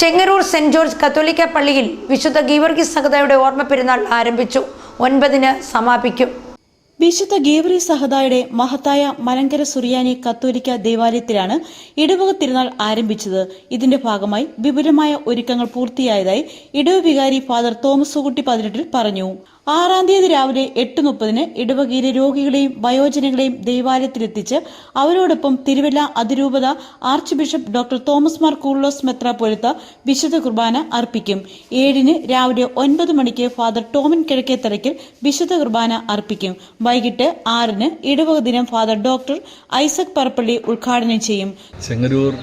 Chengannur saint George കത്തോലിക്ക പള്ളിയിൽ വിശുദ്ധ ഗീവർഗീസ് സഹതയുടെ ഓർമ്മ പെരുന്നാൾ ആരംഭിച്ചു. ഒൻപതിന് സമാപിക്കും. വിശുദ്ധ ഗീവറി സഹദായുടെ മഹത്തായ മലങ്കര സുറിയാനി കത്തോലിക്ക ദേവാലയത്തിലാണ് ഇടവക തിരുനാൾ ആരംഭിച്ചത്. ഇതിന്റെ ഭാഗമായി വിപുലമായ ഒരുക്കങ്ങൾ പൂർത്തിയായതായി ഇടവ വികാരി ഫാദർ തോമസ് കുട്ടി പതിനെട്ടിൽ പറഞ്ഞു. ആറാം തീയതി രാവിലെ എട്ട് മുപ്പതിന് ഇടവകയിലെ രോഗികളെയും വയോജനങ്ങളെയും ദൈവാലയത്തിലെത്തിച്ച് അവരോടൊപ്പം തിരുവല്ല അതിരൂപത archbishop doctor Thomas Mar Koorilos പൊരുത്ത വിശുദ്ധ കുർബാന അർപ്പിക്കും. ഏഴിന് രാവിലെ ഒൻപത് മണിക്ക് ഫാദർ ടോമിൻ കിഴക്കേത്തറയ്ക്കൽ വിശുദ്ധ കുർബാന അർപ്പിക്കും. വൈകിട്ട് ആറിന് ഇടവക ദിനം ഫാദർ ഡോക്ടർ ഐസക് പറപ്പള്ളി ഉദ്ഘാടനം ചെയ്യും. ചെങ്ങന്നൂർ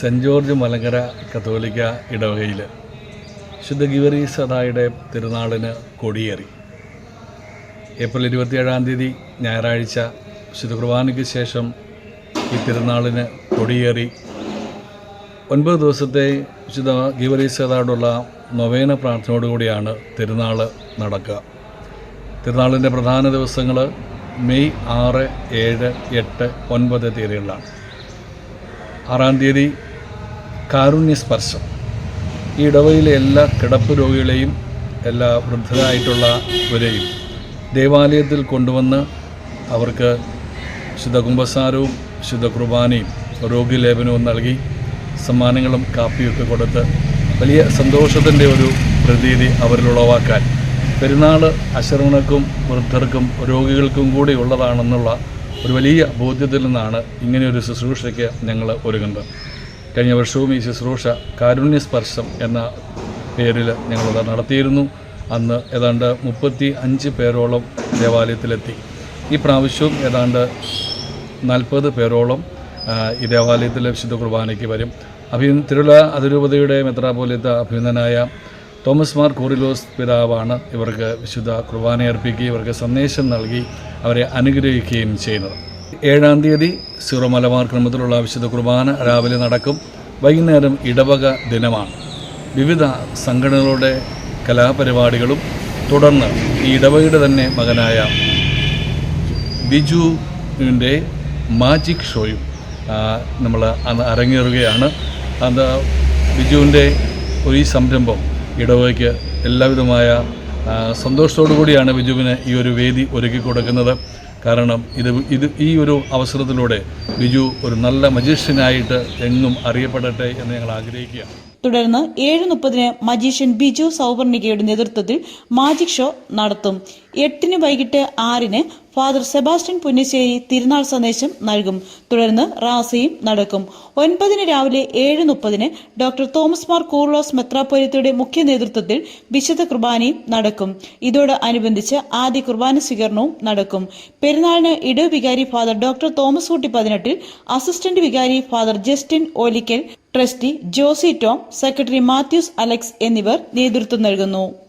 സെന്റ് ജോർജ് മലങ്കര കത്തോലിക്ക ഇടവകയിൽ ശുദ്ധ ഗിവറി സദായുടെ തിരുനാളിന് കൊടിയേറി. ഏപ്രിൽ ഇരുപത്തിയേഴാം തീയതി ഞായറാഴ്ച വിശുദ്ധ കുർബാനയ്ക്ക് ശേഷം ഈ തിരുനാളിന് കൊടിയേറി. ഒൻപത് ദിവസത്തെ വിശുദ്ധ ഗിവറീസ് സദായോടുള്ള നൊവേന പ്രാർത്ഥനയോടുകൂടിയാണ് തിരുനാൾ നടക്കുക. തിരുനാളിന്റെ പ്രധാന ദിവസങ്ങൾ മെയ് ആറ് ഏഴ് എട്ട് ഒൻപത് തീയതികളിലാണ്. ആറാം തീയതി കാരുണ്യ സ്പർശം ഈ ഇടവയിലെ എല്ലാ കിടപ്പ് രോഗികളെയും എല്ലാ വൃദ്ധരായിട്ടുള്ളവരെയും ദേവാലയത്തിൽ കൊണ്ടുവന്ന് അവർക്ക് ശുദ്ധ കുംഭസാരവും ശുദ്ധ കുർബാനയും നൽകി സമ്മാനങ്ങളും കാപ്പിയൊക്കെ കൊടുത്ത് വലിയ സന്തോഷത്തിന്റെ ഒരു പ്രതീതി അവരിൽ ഉളവാക്കാൻ. പെരുന്നാൾ അശരണർക്കും വൃദ്ധർക്കും രോഗികൾക്കും കൂടി ഉള്ളതാണെന്നുള്ള ഒരു വലിയ ബോധ്യത്തിൽ നിന്നാണ് ഇങ്ങനെയൊരു ശുശ്രൂഷയ്ക്ക് ഞങ്ങൾ ഒരുങ്ങുന്നത്. കഴിഞ്ഞ വർഷവും ഈ ശുശ്രൂഷ കാരുണ്യ സ്പർശം എന്ന പേരിൽ ഞങ്ങളത് നടത്തിയിരുന്നു. അന്ന് ഏതാണ്ട് മുപ്പത്തി അഞ്ച് പേരോളം ദേവാലയത്തിലെത്തി. ഈ പ്രാവശ്യവും ഏതാണ്ട് നാൽപ്പത് പേരോളം ഈ ദേവാലയത്തിലെ വിശുദ്ധ കുർബാനയ്ക്ക് വരും. അഭി തിരുവല്ല അതിരൂപതയുടെ മെത്രാപോലിത്ത അഭിനന്ദനായ തോമസ് മാർ കോറിലോസ് പിതാവാണ് ഇവർക്ക് വിശുദ്ധ കുർബാന അർപ്പിക്കുകയും ഇവർക്ക് സന്ദേശം നൽകി അവരെ അനുഗ്രഹിക്കുകയും ചെയ്യുന്നത്. ഏഴാം തീയതി സിറോ മലബാർ ക്രമത്തിലുള്ള വിശുദ്ധ കുർബാന രാവിലെ നടക്കും. വൈകുന്നേരം ഇടവക ദിനമാണ്. വിവിധ സംഘടനകളുടെ കലാപരിപാടികളും തുടർന്ന് ഈ ഇടവകയുടെ തന്നെ മകനായ ബിജുവിന്റെ മാജിക് ഷോയും നമ്മൾ അരങ്ങേറുകയാണ്. അത് ബിജുവിന്റെ ഒരു ഈ സംരംഭം ഇടവകയ്ക്ക് എല്ലാവിധമായ സന്തോഷത്തോടു കൂടിയാണ് ബിജുവിന് ഈ ഒരു വേദി ഒരുക്കി കൊടുക്കുന്നത് കാരണം ഇത് ഇത് ഈ ഒരു അവസരത്തിലൂടെ ബിജു ഒരു നല്ല മജീഷ്യനായിട്ട് എങ്ങും അറിയപ്പെടട്ടെ എന്ന് ഞങ്ങൾ ആഗ്രഹിക്കുകയാണ്. തുടർന്ന് ഏഴ് മുപ്പതിന് മജീഷ്യൻ ബിജു സൗവർണികയുടെ നേതൃത്വത്തിൽ മാജിക് ഷോ നടത്തും. എട്ടിന് വൈകിട്ട് ആറിന് ഫാദർ സെബാസ്റ്റ്യൻ പുന്നശ്ശേരി തിരുനാൾ സന്ദേശം നൽകും. തുടർന്ന് റാസയും നടക്കും. ഒൻപതിന് രാവിലെ ഏഴ് മുപ്പതിന് ഡോക്ടർ തോമസ് മാർ കൂർലോസ് മെത്രാപ്പൊലിത്തയുടെ മുഖ്യ നേതൃത്വത്തിൽ വിശുദ്ധ കുർബാനയും നടക്കും. ഇതോടനുബന്ധിച്ച് ആദ്യ കുർബാന സ്വീകരണവും നടക്കും. പെരുന്നാളിന് ഇടവ് വികാരി ഫാദർ ഡോക്ടർ തോമസ് കുട്ടി പതിനെട്ടിൽ അസിസ്റ്റന്റ് വികാരി father Justin Olickal trustee Josy Tom secretary Mathews Alex എന്നിവർ നേതൃത്വം നൽകുന്നു.